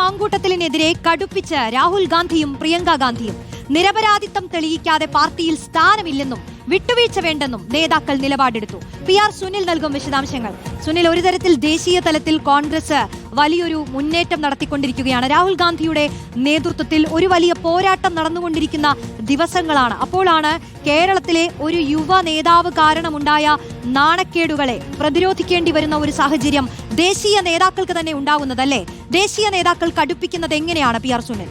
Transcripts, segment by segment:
മാങ്കൂട്ടത്തിലിനെതിരെ കടുപ്പിച്ച് രാഹുൽ ഗാന്ധിയും പ്രിയങ്ക ഗാന്ധിയും. നിരപരാധിത്വം തെളിയിക്കാതെ പാർട്ടിയിൽ സ്ഥാനമില്ലെന്നും വിട്ടുവീഴ്ച വേണ്ടെന്നും നേതാക്കൾ നിലപാടെടുത്തു. പി ആർ സുനിൽ നൽകും വിശദാംശങ്ങൾ. സുനിൽ ഒരു തരത്തിൽ ദേശീയ തലത്തിൽ കോൺഗ്രസ് വലിയൊരു മുന്നേറ്റം നടത്തിക്കൊണ്ടിരിക്കുകയാണ്. രാഹുൽ ഗാന്ധിയുടെ നേതൃത്വത്തിൽ ഒരു വലിയ പോരാട്ടം നടന്നുകൊണ്ടിരിക്കുന്ന ദിവസങ്ങളാണ്. അപ്പോഴാണ് കേരളത്തിലെ ഒരു യുവ നേതാവ് കാരണമുണ്ടായ നാണക്കേടുകളെ പ്രതിരോധിക്കേണ്ടി വരുന്ന ഒരു സാഹചര്യം ദേശീയ നേതാക്കൾക്ക് തന്നെ ഉണ്ടാകുന്നതല്ലേ? ദേശീയ നേതാക്കൾ കടുപ്പിക്കുന്നത് എങ്ങനെയാണ് പി ആർ സുനിൽ?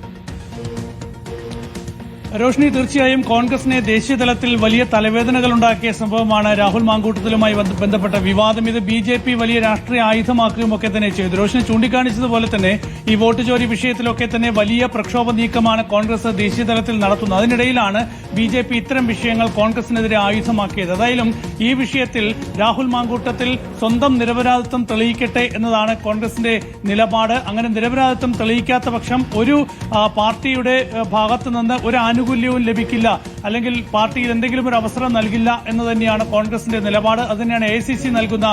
രോഷിനി തീർച്ചയായും കോൺഗ്രസിനെ ദേശീയ തലത്തിൽ വലിയ തലവേദനകൾ ഉണ്ടാക്കിയ സംഭവമാണ് രാഹുൽ മാങ്കൂട്ടത്തിലുമായി ബന്ധപ്പെട്ട വിവാദം. ഇത് ബി ജെ പി വലിയ രാഷ്ട്രീയ ആയുധമാക്കുകയും ഒക്കെ തന്നെ ചെയ്തു. റോഷ്നി ചൂണ്ടിക്കാണിച്ചതുപോലെ തന്നെ ഈ വോട്ട് ചോരി വിഷയത്തിലൊക്കെ തന്നെ വലിയ പ്രക്ഷോഭ നീക്കമാണ് കോൺഗ്രസ് ദേശീയ തലത്തിൽ നടത്തുന്നത്. അതിനിടയിലാണ് ബി ജെ പി ഇത്തരം വിഷയങ്ങൾ കോൺഗ്രസിനെതിരെ ആയുധമാക്കിയത്. ഏതായാലും ഈ വിഷയത്തിൽ രാഹുൽ മാങ്കൂട്ടത്തിൽ സ്വന്തം നിരപരാധിത്വം തെളിയിക്കട്ടെ എന്നതാണ് കോൺഗ്രസിന്റെ നിലപാട്. അങ്ങനെ നിരപരാധിത്വം തെളിയിക്കാത്ത പക്ഷം ഒരു പാർട്ടിയുടെ ഭാഗത്തുനിന്ന് ഭാഗത്ത് നിന്ന് ഒരു ആനുകൂല്യവും ലഭിക്കില്ല. അല്ലെങ്കിൽ പാർട്ടിയിൽ എന്തെങ്കിലും ഒരു അവസരം നൽകില്ല എന്ന് തന്നെയാണ് കോൺഗ്രസിന്റെ നിലപാട്. അത് തന്നെയാണ് എ സി സി നൽകുന്ന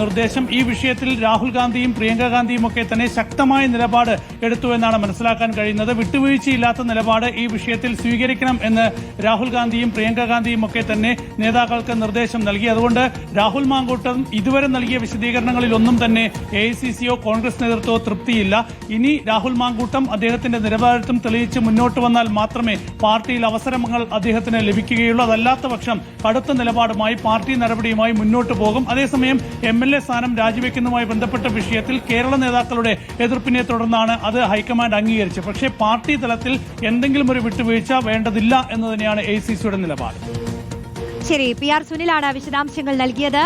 നിർദ്ദേശം. ഈ വിഷയത്തിൽ രാഹുൽ ഗാന്ധിയും പ്രിയങ്ക ഗാന്ധിയും ഒക്കെ തന്നെ ശക്തമായ നിലപാട് എടുത്തു എന്നാണ് മനസ്സിലാക്കാൻ കഴിയുന്നത്. വിട്ടുവീഴ്ചയില്ലാത്ത നിലപാട് ഈ വിഷയത്തിൽ സ്വീകരിക്കണം എന്ന് രാഹുൽ ഗാന്ധിയും പ്രിയങ്ക ഗാന്ധിയും ഒക്കെ തന്നെ നേതാക്കൾക്ക് നിർദ്ദേശം നൽകി. അതുകൊണ്ട് രാഹുൽ മാങ്കൂട്ടം ഇതുവരെ നൽകിയ വിശദീകരണങ്ങളിലൊന്നും തന്നെ എ ഐ കോൺഗ്രസ് നേതൃത്വമോ തൃപ്തിയില്ല. ഇനി രാഹുൽ മാങ്കൂട്ടം അദ്ദേഹത്തിന്റെ നിലവാരത്വം തെളിയിച്ച് മുന്നോട്ട് വന്നാൽ മാത്രമേ പാർട്ടിയിൽ അവസരങ്ങൾ അദ്ദേഹത്തിന് ലഭിക്കുകയുള്ളൂ അതല്ലാത്ത പക്ഷം കടുത്ത നിലപാടുമായി പാർട്ടി നടപടിയുമായി മുന്നോട്ട് പോകും. അതേസമയം എം എൽ എ സ്ഥാനം രാജിവെക്കുന്നതുമായി ബന്ധപ്പെട്ട വിഷയത്തിൽ കേരള നേതാക്കളുടെ എതിർപ്പിനെ തുടർന്നാണ് അത് ഹൈക്കമാൻഡ് അംഗീകരിച്ചത്. പക്ഷേ പാർട്ടി തലത്തിൽ എന്തെങ്കിലും ഒരു വിട്ടുവീഴ്ച വേണ്ടതില്ല എന്ന് തന്നെയാണ് എ സി സിയുടെ നിലപാട്. ശരി പി ആർ സുനിലാണ് വിശദാംശങ്ങൾ നൽകിയത്.